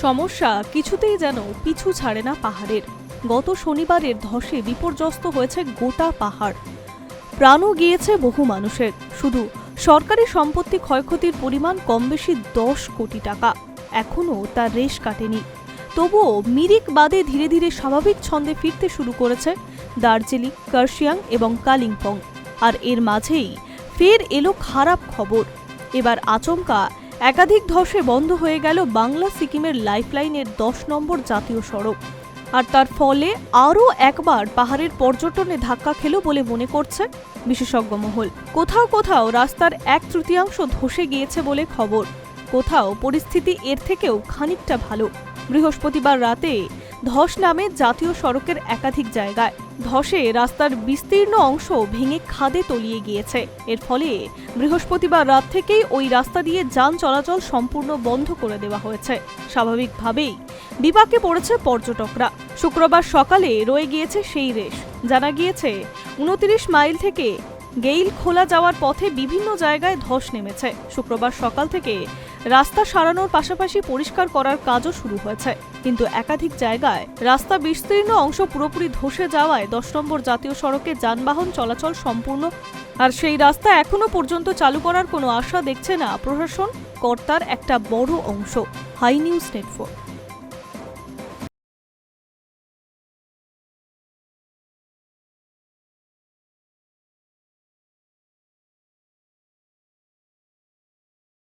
সমস্যা কিছুতেই যেন পিছু ছাড়ে না পাহাড়ের। গত শনিবারের ধসে বিপর্যস্ত হয়েছে গোটা পাহাড়। প্রাণও গিয়েছে বহু মানুষের। শুধু সরকারি সম্পত্তি ক্ষয়ক্ষতির পরিমাণ কম বেশি দশ কোটি টাকা। এখনও তার রেশ কাটেনি। তবুও মিরিক বাদে ধীরে ধীরে স্বাভাবিক ছন্দে ফিরতে শুরু করেছে দার্জিলিং, কার্শিয়াং এবং কালিম্পং। আর এর মাঝেই ফের এলো খারাপ খবর। এবার আচমকা একাধিক ধসে বন্ধ হয়ে গেল বাংলা সিকিমের লাইফলাইনের দশ নম্বর জাতীয় সড়ক। আর তার ফলে আরও একবার পাহাড়ের পর্যটনে ধাক্কা খেল বলে মনে করছে বিশেষজ্ঞ মহল। কোথাও কোথাও রাস্তার এক তৃতীয়াংশ ধসে গিয়েছে বলে খবর। কোথাও পরিস্থিতি এর থেকেও খানিকটা ভালো। বৃহস্পতিবার রাতে ধস নামে জাতীয় সড়কের একাধিক জায়গায়। ধসে রাস্তার বিস্তীর্ণ অংশ ভেঙে খাদে তলিয়ে গিয়েছে। এর ফলে বৃহস্পতিবার রাত থেকেই ওই রাস্তা দিয়ে যান চলাচল সম্পূর্ণ বন্ধ করে দেওয়া হয়েছে। স্বাভাবিকভাবেই বিপাকে পড়েছে পর্যটকরা। শুক্রবার সকালে রয়ে গিয়েছে সেই রেশ। জানা গিয়েছে, উনত্রিশ মাইল থেকে গেইল খোলা যাওয়ার পথে বিভিন্ন জায়গায় ধস নেমেছে। শুক্রবার সকাল থেকে রাস্তা সারানোর পাশাপাশি পরিষ্কার করার কাজও শুরু হয়েছে। কিন্তু একাধিক জায়গায় রাস্তা বিস্তীর্ণ অংশ পুরোপুরি ধসে যাওয়ায় দশ নম্বর জাতীয় সড়কে যানবাহন চলাচল সম্পূর্ণ। আর সেই রাস্তা এখনও পর্যন্ত চালু করার কোনো আশা দেখছে না প্রশাসন। কর্তার একটা বড় অংশ। Hi News Network.